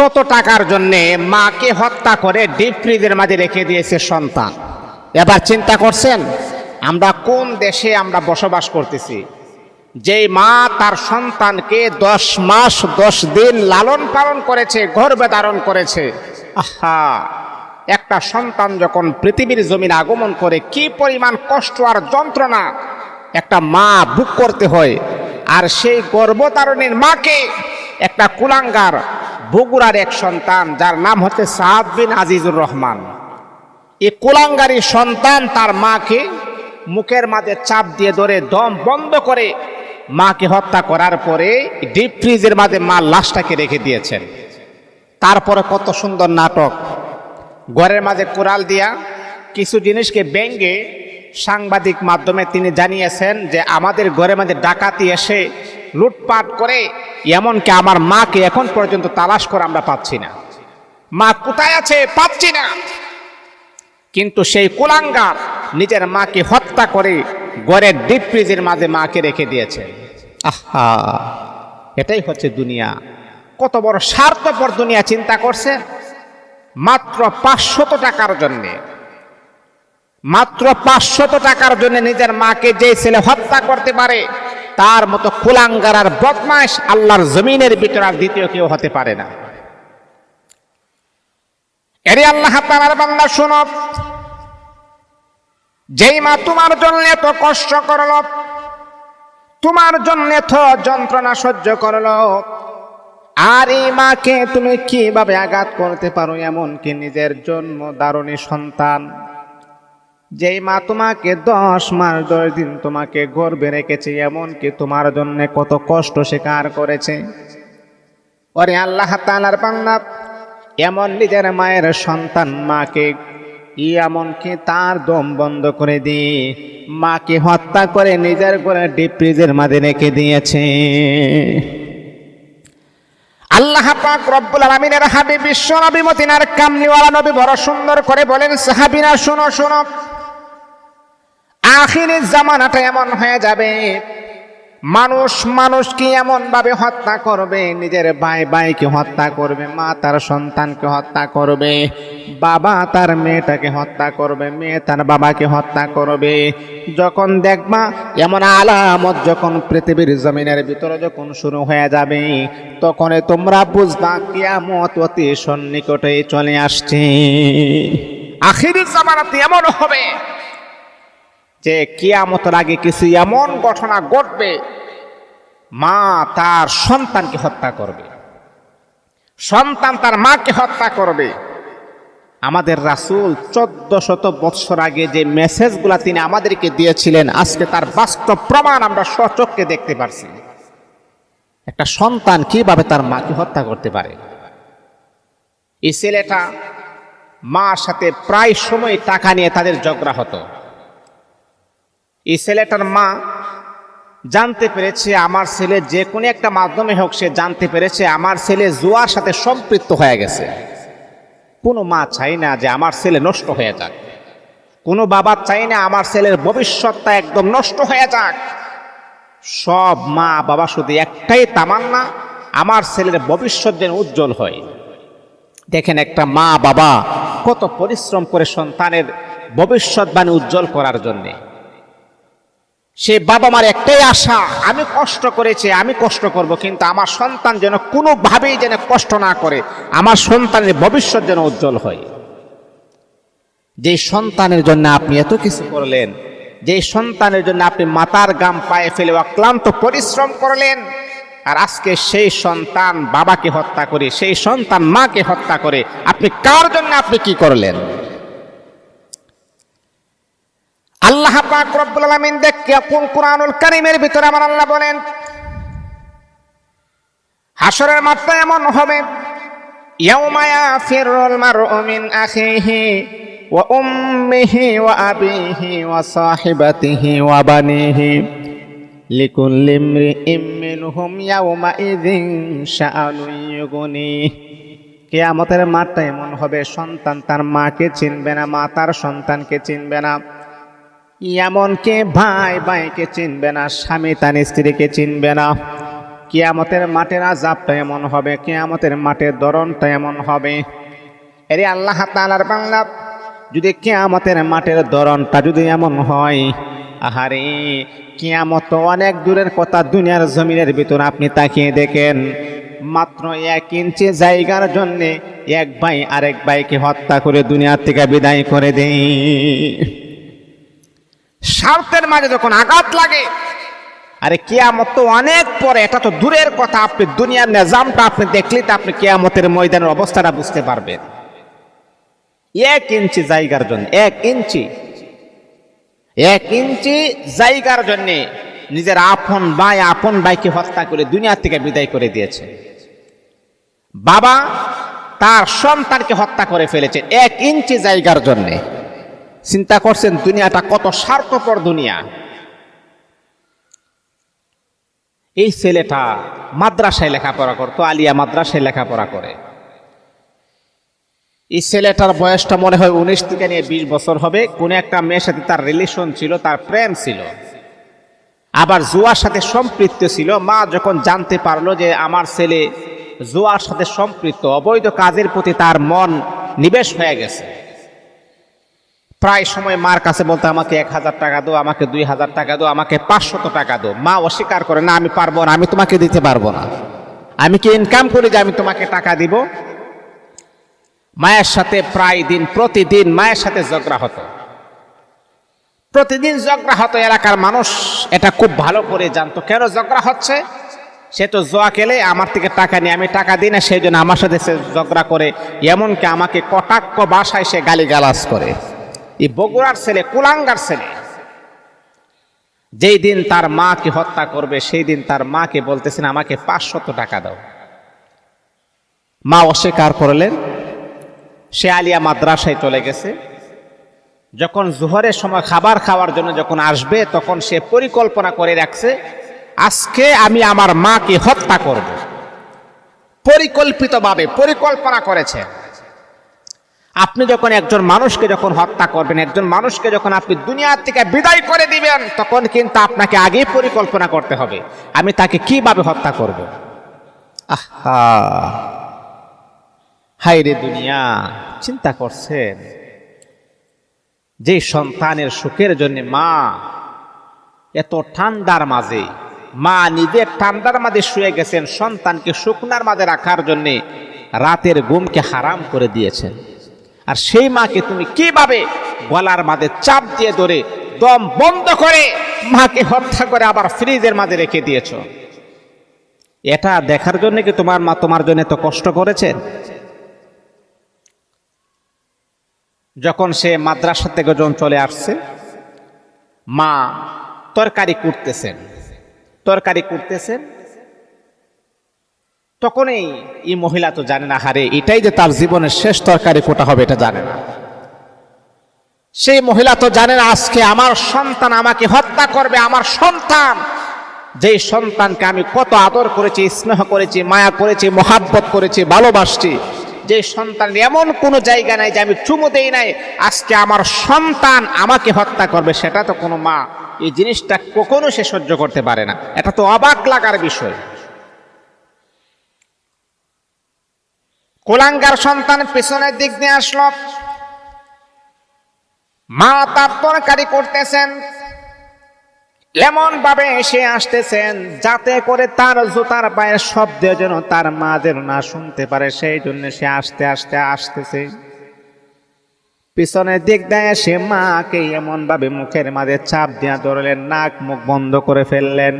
পাঁচশত টাকার জন্য মাকে হত্যা করে ডিপ ফ্রিজের মাঝে রেখে দিয়েছে সন্তান। এবার চিন্তা করছেন, আমরা কোন দেশে আমরা বসবাস করতেছি? যেই মা তার সন্তানকে দশ মাস, দশ দিন লালন পালন করেছে গর্ভে ধারণ করেছে। আহা! একটা সন্তান যখন পৃথিবীর জমিন আগমন করে, কি পরিমাণ কষ্ট আর যন্ত্রণা একটা মা বুক করতে হয়। আর সেই গর্ভধারণের মাকে একটা কুলাঙ্গার বগুড়ার এক সন্তান, যার নাম হচ্ছে সাহাদ বিন আজিজুর রহমান। এই কুলাঙ্গারি সন্তান তার মাকে মুখের মাঝে চাপ দিয়ে ধরে দম বন্ধ করে মাকে হত্যা করার পরে ডিপ ফ্রিজের মাঝে মা লাশটাকে রেখে দিয়েছেন। তারপরে কত সুন্দর নাটক। ঘরের মাঝে কোরাল দিয়া কিছু জিনিসকে ব্যঙ্গে সাংবাদিক মাধ্যমে তিনি জানিয়েছেন যে আমাদের ঘরের মাঝে ডাকাতি এসে লুটপাট করে, এমনকি আমার মাকে এখন পর্যন্ত তালাশ করে আমরা পাচ্ছি না। মা কোথায় আছে পাচ্ছি না। কিন্তু সেই কুলাঙ্গার নিজের মাকে হত্যা করে গড়ের ডিপ ফ্রিজের মাঝে মাকে রেখে দিয়েছে। আহা, এটাই হচ্ছে দুনিয়া। কত বড় স্বার্থপর দুনিয়া চিন্তা করছে। মাত্র পাঁচশত টাকার জন্যে। মাত্র পাঁচশত টাকার জন্য নিজের মাকে যে ছেলে হত্যা করতে পারে তার মতো কুলাঙ্গার আর বদমাস আল্লাহর জমিনের ভিতরে আর দ্বিতীয় কেউ হতে পারে না। এরে আল্লাহ তাআলার বান্দা, শুনো। যেই মা তোমার জন্য এত কষ্ট করল, তোমার জন্য এত যন্ত্রণা সহ্য করল, আর এই মাকে তুমি কীভাবে আঘাত করতে পারো এমনকি নিজের জন্ম দারণী সন্তান? যেই মা তোমাকে দশ মাস, দশ দিন তোমাকে গর্বে রেখেছে, এমনকি তোমার জন্য কত কষ্ট স্বীকার করেছে। ওরে আল্লাহ তাআলার বান্দা, এমন নিজের মায়ের সন্তান মাকে ই এমনকি তার দম বন্ধ করে দিয়ে মাকে হত্যা করে নিজের করে ডিপ ফ্রিজের মাঝে রেখে দিয়েছে। আল্লাহ পাক রব্বুল আলামিনের হাবিব বিশ্ব নবী মদিনার কামলিওয়ালা নবী বড় সুন্দর করে বলেন, সাহাবীরা শুনো শুনো। আখিরের জামানাটা এমন হয়ে যাবে। মানুষ মানুষকে এমন ভাবে হত্যা করবে, নিজের ভাই ভাইকে হত্যা করবে, মা তার সন্তানকে হত্যা করবে, বাবা তার মেয়েটাকে হত্যা করবে, মেয়ে তার বাবাকে হত্যা করবে। যখন দেখবা এমন আলামত যখন পৃথিবীর জমিনের ভিতরে যখন শুরু হয়ে যাবে তখন তোমরা বুঝবা কিয়ামত অতি সন্নিকটে চলে আসছে। আখিরের জামানাতে এমন হবে যে কিয়ামতের আগে কিছু এমন ঘটনা ঘটবে, মা তার সন্তানকে হত্যা করবে। সন্তান তার মাকে হত্যা করবে। আমাদের রাসূল চোদ্দ শত বৎসর আগে যে মেসেজগুলা তিনি আমাদেরকে দিয়েছিলেন, আজকে তার বাস্তব প্রমাণ আমরা সচক্ষে দেখতে পারছি। একটা সন্তান কীভাবে তার মাকে হত্যা করতে পারে? এই ছেলেটা মার সাথে প্রায় সময় টাকা নিয়ে তাদের ঝগড়া হতো। এই ছেলেটার মা জানতে পেরেছে আমার ছেলে যে কোনো একটা মাধ্যমে হোক সে জানতে পেরেছে আমার ছেলে জুয়ার সাথে সম্পৃক্ত হয়ে গেছে। কোনো মা চাই না যে আমার ছেলে নষ্ট হয়ে যাক। কোনো বাবা চাই না আমার ছেলের ভবিষ্যৎটা একদম নষ্ট হয়ে যাক। সব মা বাবা শুধু একটাই তামান্না, আমার ছেলের ভবিষ্যৎ যেন উজ্জ্বল হয়। দেখেন একটা মা বাবা কত পরিশ্রম করে সন্তানের ভবিষ্যৎবাণী উজ্জ্বল করার জন্যে। সে বাবা মার একটাই আশা, আমি কষ্ট করেছি, আমি কষ্ট করব, কিন্তু আমার সন্তান যেন কোনোভাবেই যেন কষ্ট না করে, আমার সন্তানের ভবিষ্যৎ যেন উজ্জ্বল হয়। যে সন্তানের জন্য আপনি এত কিছু করলেন, যে সন্তানের জন্য আপনি মাতার গাম পায়ে ফেলে অক্লান্ত পরিশ্রম করলেন, আর আজকে সেই সন্তান বাবাকে হত্যা করে, সেই সন্তান মাকে হত্যা করে, আপনি কার জন্য আপনি কি করলেন? আল্লাহ পাক রব্বুল আলামিন দেখে কোন কোরআনুল কারীমের ভিতরে আমার আল্লাহ বলেন হাসরের মাঠটা এমন হবে, ইয়াউমা ইয়াফিরুল মারউ আখিহি ওয়া উম্মিহি ওয়া আবিহি ওয়া সাহিবাতিহি ওয়া বানিহি, লিকুল্লি ইমরিইম মিনহুম শাআনুন কিয়ামতের মাঠটা এমন হবে, সন্তান তার মাকে চিনবে না, মা তার সন্তানকে চিনবে না। এমনকি ভাই ভাইকে চিনবে না, স্বামী তার স্ত্রীকে চিনবে না। কেয়ামতের মাঠের আজাবটা এমন হবে, কেয়ামতের মাঠের দরনটা এমন হবে। এরে আল্লাহ তালার বাংলা যদি কেয়ামতের মাঠের দরনটা যদি এমন হয়, আহারে, কিয়ামত অনেক দূরের কথা, দুনিয়ার জমিনের ভিতর আপনি তাকিয়ে দেখেন, মাত্র এক ইঞ্চি জায়গার জন্যে এক ভাই আরেক ভাইকে হত্যা করে দুনিয়ার থেকে বিদায় করে দেই স্বার্থের মাঝে যখন আঘাত লাগে, আরে কেয়ামত তো অনেক পরে, এটা তো দূরের কথা, আপনি দুনিয়ার নিজামটা আপনি দেখলে তো আপনি কেয়ামতের ময়দানের অবস্থাটা বুঝতে পারবেন। এক ইঞ্চি জায়গার জন্য, এক ইঞ্চি এক ইঞ্চি জায়গার জন্যে নিজের আপন ভাই, আপন ভাইকে হত্যা করে দুনিয়া থেকে বিদায় করে দিয়েছে। বাবা তার সন্তানকে হত্যা করে ফেলেছে, এক ইঞ্চি জায়গার জন্যে। চিন্তা করছেন, দুনিয়াটা কত স্বার্থপর দুনিয়া। এই ছেলেটা মাদ্রাসায় লেখাপড়া করতো, আলিয়া মাদ্রাসায় লেখাপড়া করে। এই ছেলেটার বয়সটা মনে হয় উনিশ থেকে নিয়ে বিশ বছর হবে। কোনো একটা মেয়ের সাথে তার রিলেশন ছিল, তার প্রেম ছিল। আবার জুয়ার সাথে সম্পৃক্ত ছিল। মা যখন জানতে পারল যে আমার ছেলে জুয়ার সাথে সম্পৃক্ত, অবৈধ কাজের প্রতি তার মন নিবেশ হয়ে গেছে। প্রায় সময় মার কাছে বলতে, আমাকে এক হাজার টাকা দো আমাকে দুই হাজার টাকা দো আমাকে পাঁচশত টাকা দো মা অস্বীকার করে, না, আমি পারব না, আমি তোমাকে দিতে পারব না। আমি কি ইনকাম করি যে আমি তোমাকে টাকা দিব? মায়ের সাথে প্রায় দিন, প্রতিদিন মায়ের সাথে ঝগড়া হতো। প্রতিদিন ঝগড়া হতো, এলাকার মানুষ এটা খুব ভালো করে জানতো। কেন ঝগড়া হচ্ছে? সে তো জোয়া খেলে, আমার থেকে টাকা নিয়ে আমি টাকা দিই না। সেই জন্য আমার সাথে সে ঝগড়া করে, এমনকি আমাকে কটাক্ষ বাসায় সে গালিগালাজ করে। এই বগুড়ার ছেলে, কুলাঙ্গার ছেলে, যেই দিন তার মাকে হত্যা করবে, সেই দিন তার মাকে বলতেছেন, আমাকে পাঁচশত টাকা দাও। মা অস্বীকার করলেন। সে আলিয়া মাদ্রাসায় চলে গেছে। যখন জোহরের সময় খাবার খাওয়ার জন্য যখন আসবে, তখন সে পরিকল্পনা করে রাখছে, আজকে আমি আমার মাকে হত্যা করব। পরিকল্পিতভাবে পরিকল্পনা করেছে। আপনি যখন একজন মানুষকে যখন হত্যা করবেন, একজন মানুষকে যখন আপনি দুনিয়ার থেকে বিদায় করে দিবেন, তখন কিন্তু আপনাকে আগেই পরিকল্পনা করতে হবে, আমি তাকে কীভাবে হত্যা করব? আহা! হাই রে দুনিয়া, চিন্তা করছেন? যে সন্তানের সুখের জন্য মা এত ঠান্ডার মাঝে, মা নিজের ঠান্ডার মাঝে শুয়ে গেছেন, সন্তানকে শুকনার মাঝে রাখার জন্যে রাতের ঘুমকে হারাম করে দিয়েছেন। আর সেই মাকে তুমি কীভাবে গলার মাঝে চাপ দিয়ে ধরে দম বন্ধ করে মাকে হত্যা করে আবার ফ্রিজের মাঝে রেখে দিয়েছ? এটা দেখার জন্য কি তোমার মা তোমার জন্য এত কষ্ট করেছেন যখন সে মাদ্রাসা থেকে যখন চলে আসছে, মা তরকারি কুটতেছেন। তরকারি কুটতেছেন তখনই এই মহিলা তো জানে না হারে এটাই যে তার জীবনের শেষ তরকারি কোটা হবে এটা জানে না। সেই মহিলা তো জানে না, আজকে আমার সন্তান আমাকে হত্যা করবে, আমার সন্তান। যেই সন্তানকে আমি কত আদর করেছি, স্নেহ করেছি, মায়া করেছি, মহাব্বত করেছি, ভালোবাসছি যে সন্তান এমন কোনো জায়গা নাই যে আমি চুমু দেই নাই, আজকে আমার সন্তান আমাকে হত্যা করবে, সেটা তো কোনো মা, এই জিনিসটা কখনো সে সহ্য করতে পারে না। এটা তো অবাক লাগার বিষয়। কোলাঙ্গার সন্তান পেছনের দিক দিয়ে আসলো। মা তার তরকারি করতেছেন এমন ভাবে এসে আসতেছেন যাতে করে তার জুতার পায়ের শব্দ যেন তার মা যেন না শুনতে পারে, সেই জন্য সে আস্তে আস্তে আসতেছে। পিছনের দিক দেয় সে মাকে এমন ভাবে মুখের মাঝে চাপ দিয়া ধরলেন, নাক মুখ বন্ধ করে ফেললেন।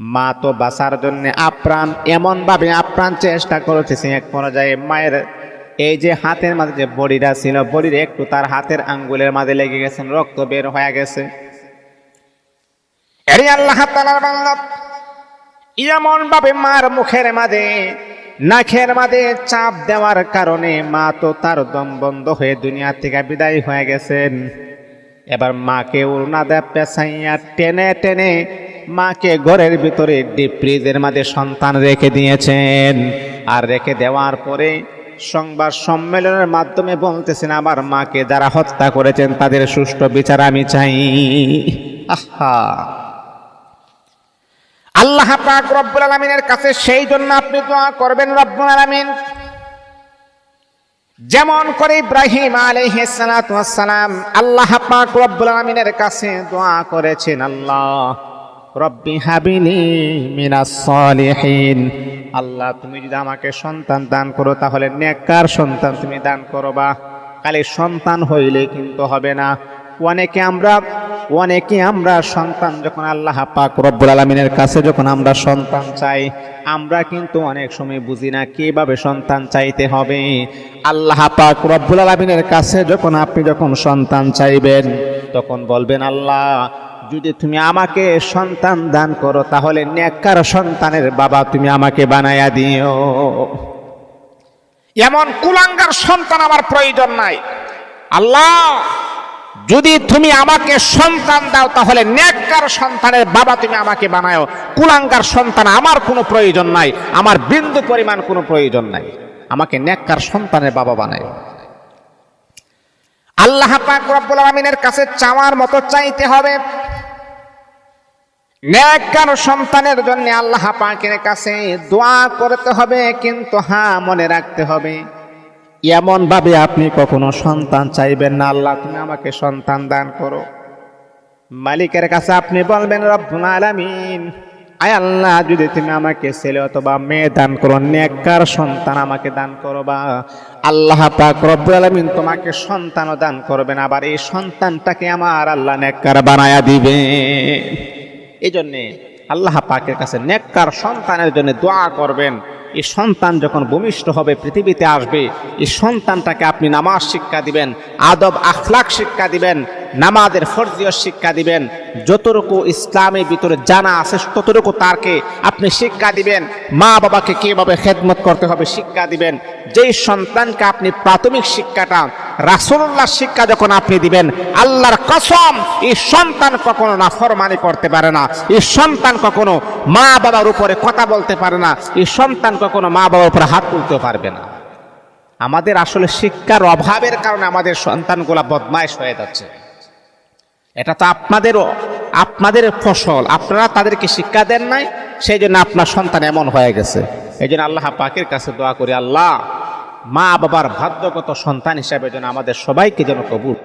মা তো বাঁচার জন্য আপ্রাণ এমন ভাবে আপ্রাণ চেষ্টা করতেছে এক পর্যায়ে মায়ের এই যে হাতের মাঝে যে বড়িটা ছিল, বড়ির একটু তার হাতের আঙ্গুলের মাঝে লেগে গেছেন রক্ত বের হয়ে গেছে। এরে আল্লাহ তালার বাংলা এমন ভাবে মার মুখের মাঝে নাখের মাঝে চাপ দেওয়ার কারণে মা তো তার দম বন্ধ হয়ে দুনিয়া থেকে বিদায় হয়ে গেছেন। এবার মাকে উড়না দেব টেনে টেনে মাকে ঘরের ভিতরে ডিপ ফ্রিজের মাঝে সন্তান রেখে দিয়েছেন। আর রেখে দেওয়ার পরে সংবাদ সম্মেলনের মাধ্যমে বলতেছেন, আমার মাকে যারা হত্যা করেছেন, তাদের সুষ্ঠু বিচার আমি চাই। আহা! আল্লাহ পাক রব্বুল আলমিনের কাছে সেই জন্য আপনি দোয়া করবেন রব্বুল আলমিন। যেমন করে ইব্রাহিম আলাইহিসসালাম আল্লাহ পাক রব্বুল আলামিনের কাছে দোয়া করেছেন, আল্লাহ। রব্বি হাবিলি মিনাস আল্লাহ, তুমি যদি আমাকে সন্তান দান করো, তাহলে নেককার সন্তান তুমি দান করো বা খালি সন্তান হইলে কিন্তু হবে না। অনেকে আমরা অনেকে আমরা সন্তান যখন আল্লাহ পাক রব্বুল আলমিনের কাছে যখন আমরা সন্তান চাই, আমরা কিন্তু অনেক সময় বুঝি না কীভাবে সন্তান চাইতে হবে। আল্লাহ পাক রব্বুল আলমিনের কাছে যখন আপনি যখন সন্তান চাইবেন, তখন বলবেন, আল্লাহ যদি তুমি আমাকে সন্তান দান করো, তাহলে নেককার সন্তানের বাবা তুমি আমাকে বানায়া দিও। এমন কুলাঙ্গার সন্তান আমার প্রয়োজন নাই। আল্লাহ, যদি তুমি আমাকে সন্তান দাও, তাহলে নেককার সন্তানের বাবা তুমি আমাকে বানাও কুলাঙ্গার সন্তান আমার কোনো প্রয়োজন নাই, আমার বিন্দু পরিমাণ কোনো প্রয়োজন নাই। আমাকে নেককার সন্তানের বাবা বানায় আল্লাহ পাক রব্বুল আলামিনের কাছে চাওয়ার মতো চাইতে হবে। নেককার সন্তানের জন্য আল্লাহ পাকের কাছে দোয়া করতে হবে, কিন্তু হ্যাঁ মনে রাখতে হবে। এমন ভাবে আপনি কখনো সন্তান চাইবেন না, আল্লাহ তুমি আমাকে সন্তান দান করো। মালিকের কাছে আপনি বলবেন, রব্বুল আলামিন, আয় আল্লাহ, যদি তুমি আমাকে ছেলে অথবা মেয়ে দান করো, নেককার সন্তান আমাকে দান করো বা আল্লাহ পাক রব্বুল আলামিন তোমাকে সন্তানও দান করবেন, আবার এই সন্তানটাকে আমার আল্লাহ নেককার বানায়া দিবে এই জন্যে আল্লাহ পাকের কাছে নেককার সন্তানের জন্য দোয়া করবেন। এই সন্তান যখন ভূমিষ্ঠ হবে, পৃথিবীতে আসবে, এই সন্তানটাকে আপনি নামাজ শিক্ষা দিবেন আদব আখলাক শিক্ষা দিবেন নামাজের ফরজীয় শিক্ষা দিবেন। যতটুকু ইসলামের ভিতরে জানা আছে, ততটুকু তারকে আপনি শিক্ষা দিবেন। মা বাবাকে কীভাবে খেদমত করতে হবে শিক্ষা দিবেন। যেই সন্তানকে আপনি প্রাথমিক শিক্ষাটা রাসূলুল্লাহ শিক্ষা যখন আপনি দিবেন, আল্লাহর কসম, এই সন্তান কখনো নাফরমানি করতে পারে না। এই সন্তান কখনো মা বাবার উপরে কথা বলতে পারে না। এই সন্তান কখনো মা বাবার উপরে হাত তুলতে পারবে না। আমাদের আসলে শিক্ষার অভাবের কারণে আমাদের সন্তানগুলা বদমাইশ হয়ে যাচ্ছে। এটা তো আপনাদেরও, আপনাদের ফসল। আপনারা তাদেরকে শিক্ষা দেন নাই, সেই জন্য আপনার সন্তান এমন হয়ে গেছে। এই জন্য আল্লাহ পাকের কাছে দোয়া করি, আল্লাহ মা বাবার ভাগ্যগত সন্তান হিসাবে যেন আমাদের সবাইকে যেন কবুল